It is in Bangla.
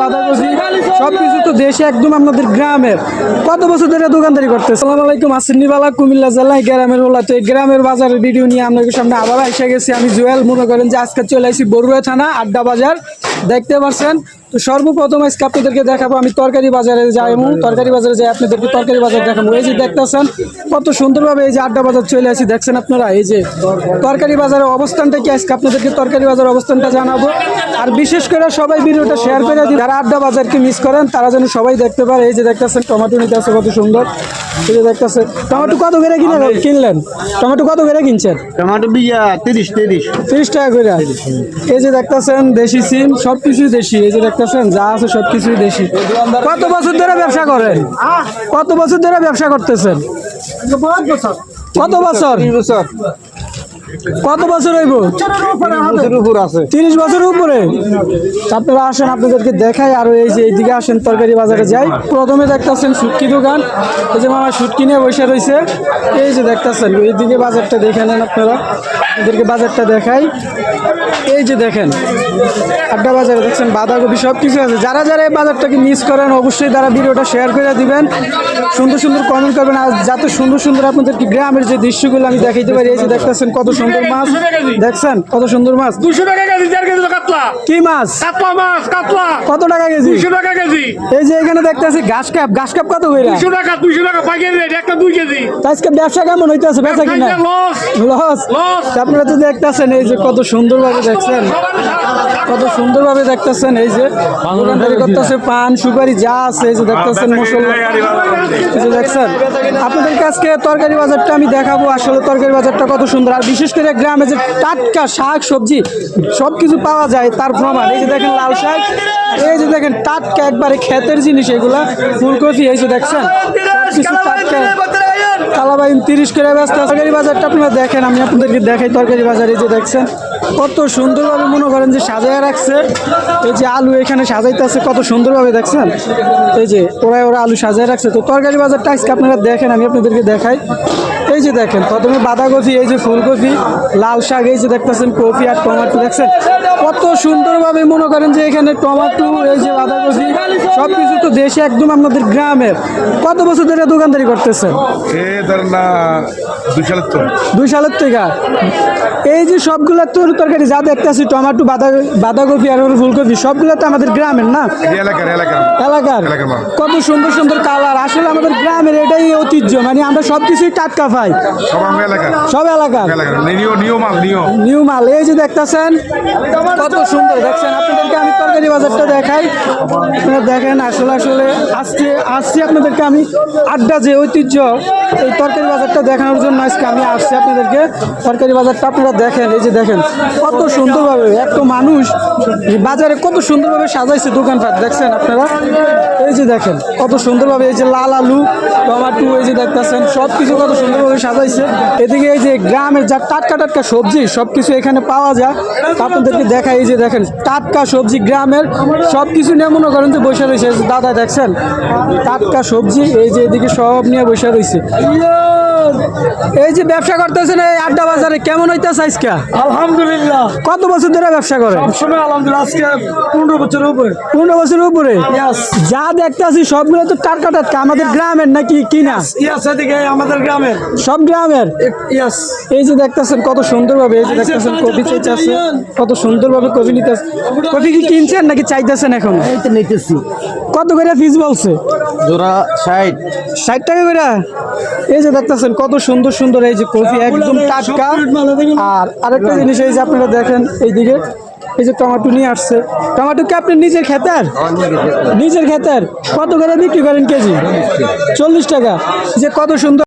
বাঁধাকপি তো দেশে একদম আপনাদের গ্রামের। কত বছর ধরে দোকানদারি করতে সালাম আলাইকুম আসিনিবালা কুমিল্লা জেলায় গ্রামের ওলা। তো এই গ্রামের বাজারের ভিডিও নিয়ে আপনাদের সামনে আবার এসে গেছি। আমি জুয়েল, মনে করেন যে আজকে চলে আসি বরুয়া থানা, আড্ডা বাজার। দেখতে পাচ্ছেন তো সর্বপ্রথম আজকে আপনাদেরকে দেখাবো, আমি তরকারি বাজারে যাইমু তরকারি বাজারে যাই, আপনাদেরকে তরকারি বাজার দেখাবো। এই যে দেখতেছেন, কত সুন্দরভাবে এই যে আড্ডা বাজার চলে আসি, দেখছেন আপনারা? এই যে তরকারি বাজারের অবস্থানটা কি? আজকে আপনাদেরকে তরকারি বাজারের অবস্থানটা জানাব। আর বিশেষ করে সবাই ভিডিওটা শেয়ার করে দিন। যারা আড্ডা বাজারকে মিস করেন, তারা যেন সবাই দেখতে পারে। এই যে দেখতেছেন, টমেটো নিতে আছে, কত সুন্দর। যে টমেটো কত করে কিনে কিনলেন? টমেটো কত করে কিনছেন? টমেটো বিয়া তিরিশ তিরিশ। তিরিশ টাকা করে। এই যে দেখতেছেন দেশি সিম সব কিছুই দেশি। এই যে দেখতেছেন যা আছে সব কিছুই দেশি। কত বছর ধরে ব্যবসা করেন? কত বছর ধরে ব্যবসা করতেছেন? কত বছর? বছর। কত বছর হইব? তিরিশ বছর উপরে আপনারা আসেন আপনাদেরকে দেখাই আর এই যে এইদিকে আসেন তরকারি বাজারে যাই। প্রথমে দেখতেছেন সুটকি দোকান। এই যে মামা সুটকি নিয়ে বসে রয়েছে এই যে দেখতেছেন এইদিকে বাজারটা দেখে নেন আপনারা। এদেরকে বাজারটা দেখাই। এই যে দেখেন আড্ডা বাজারে দেখছেন বাঁধাকপি সব কিছু আছে। যারা যারা এই বাজারটাকে মিস করেন অবশ্যই তারা ভিডিওটা শেয়ার করে দিবেন। সুন্দর সুন্দর কমেন্ট করবেন। আর যাতে সুন্দর সুন্দর আপনাদেরকে গ্রামের যে দৃশ্যগুলো আমি দেখাইতে পারি এই যে দেখতেছেন কত সুন্দর মাছ। দেখছেন কত সুন্দর মাছ। দুশো টাকা কেজি দেড় কেজি কাতলা। কি মাছ? কাতলা মাছ কাতলা। কত টাকা কেজি? দুশো টাকা কেজি। এই যে এখানে দেখতেছি ঘাস কাপ ঘাস কাপ কত দুশো টাকা দুশো টাকা পাইকারি রেট একটা দুই কেজি। আজকে ব্যবসা কেমন হইতেছে? বেচা কিনা? লস লস লস আপনারা তো দেখতেছেন এই যে কত সুন্দরভাবে দেখছেন। কত সুন্দরভাবে দেখতেছেন এই যে দোকানদারি করতেছে পান সুপারি যা আছে এই যে দেখতেছেন মশলা। এই যে দেখছেন? আপনাদেরকে আজকে তরকারি বাজারটা আমি দেখাবো আসলে তরকারি বাজারটা কত সুন্দর। আর বিশেষ করে গ্রামে যে টাটকা শাক, সবজি সব কিছু পাওয়া যায়, তার প্রমাণ। এই যে দেখেন লাল শাক, এই যে দেখেন টাটকা একবারে ক্ষেতের জিনিস এগুলা, ফুলকপি, এই যে দেখছেন কালাবাইন তিরিশ করে ব্যস্ত। তরকারি বাজারটা আপনারা দেখেন, আমি আপনাদেরকে দেখাই তরকারি বাজারে যে দেখছেন। কত সুন্দরভাবে মনে করেন যে সাজায় রাখছে। এই যে আলু এখানে সাজাইতে আছে কত সুন্দরভাবে দেখছেন। এই যে ওরা ওরা আলু সাজায় রাখছে। তো তরকারি বাজারটা আজকে আপনারা দেখেন, আমি আপনাদেরকে দেখাই। এই যে দেখেন প্রথমে বাঁধাকপি এই যে ফুলকপি লাল শাক এই যে দেখতেছেন কপি আর টমাটো দেখছেন? কত সুন্দরভাবে মনে করেন যে এখানে টমাটো এই যে বাঁধাকপি সব কিছু তো দেশে একদম আপনাদের গ্রামের। কত বছর ধরে দোকানদারি করতেছেন? দুই সালের থেকে? এই যে সবগুলো তোর তরকারি যা দেখতেছি টমাটো বাঁধা বাঁধাকপি আর ফুলকপি সবগুলো তো আমাদের গ্রামের না? এলাকার এলাকার। কত সুন্দর সুন্দর কালার। আসলে আমাদের গ্রামের এটাই ঐতিহ্য। মানে আমরা সব কিছুই টাটকা পাই সব এলাকার। নিউ মাল এই যে দেখতেছেন কত সুন্দর। দেখছেন আপনাদেরকে আমি তরকারি বাজারটা দেখাই। আপনারা দেখেন আসলে আসলে আসছে আসছি আপনাদেরকে আমি আড্ডা যে ঐতিহ্য এই তরকারি বাজারটা দেখানোর জন্য আজকে আমি আসছি আপনাদেরকে। তরকারি বাজারটা আপনারা দেখেন এই যে দেখেন কত সুন্দরভাবে এত মানুষ বাজারে কত সুন্দরভাবে সাজাইছে দোকানপাট। দেখছেন আপনারা? যে দেখেন, কত সুন্দরভাবে এই যে লাল আলু, টমাটো, এই যে দেখতেছেন সব কিছু কত সুন্দরভাবে সাজাইছে। এদিকে এই যে গ্রামের যা টাটকা টাটকা সবজি সব কিছু এখানে পাওয়া যায়। আপনাদেরকে দেখা এই যে দেখেন, টাটকা সবজি গ্রামের সব কিছু নিয়ে মনে করেন যে বসে রয়েছে। দাদা দেখছেন, টাটকা সবজি, এই যে এদিকে সব নিয়ে বসে রয়েছে। এই যে ব্যবসা করতেছেন এই আড্ডা বাজারে কেমন হইতেছে আজকে? আলহামদুলিল্লাহ। কত বছর ধরে ব্যবসা করেন? সময় আলহামদুলিল্লাহ আজকে পনেরো বছরের উপরে। পনেরো বছরের উপরে? যা দেখতেছি সবগুলো তো টাটকা টাটকা আমাদের গ্রামের নাকি কিনা? ইয়াস এদিকে আমাদের গ্রামের। সব গ্রামের? ইয়াস এই যে দেখতেছেন কত সুন্দরভাবে এই যে দেখতেছেন কফি চাইতেছে কত সুন্দরভাবে কফি নিতেছে। কফি কি কিনছেন নাকি চাইতেছেন এখন? এই তো নিতেছি। কত করে ফিস বলছে? জোড়া ষাট। ষাট টাকা করে? এই যে দেখতেছেন কত সুন্দর সুন্দর এই যে কফি একদম টাটকা। আর আরেকটা জিনিস এই যে আপনারা দেখেন এইদিকে এই যে টমাটো নিয়ে আসছে। টমাটো কি আপনি নিজের খেতার নিজের খেতার কত করে বিক্রি করেন কেজি? চল্লিশ টাকা। যে কত সুন্দর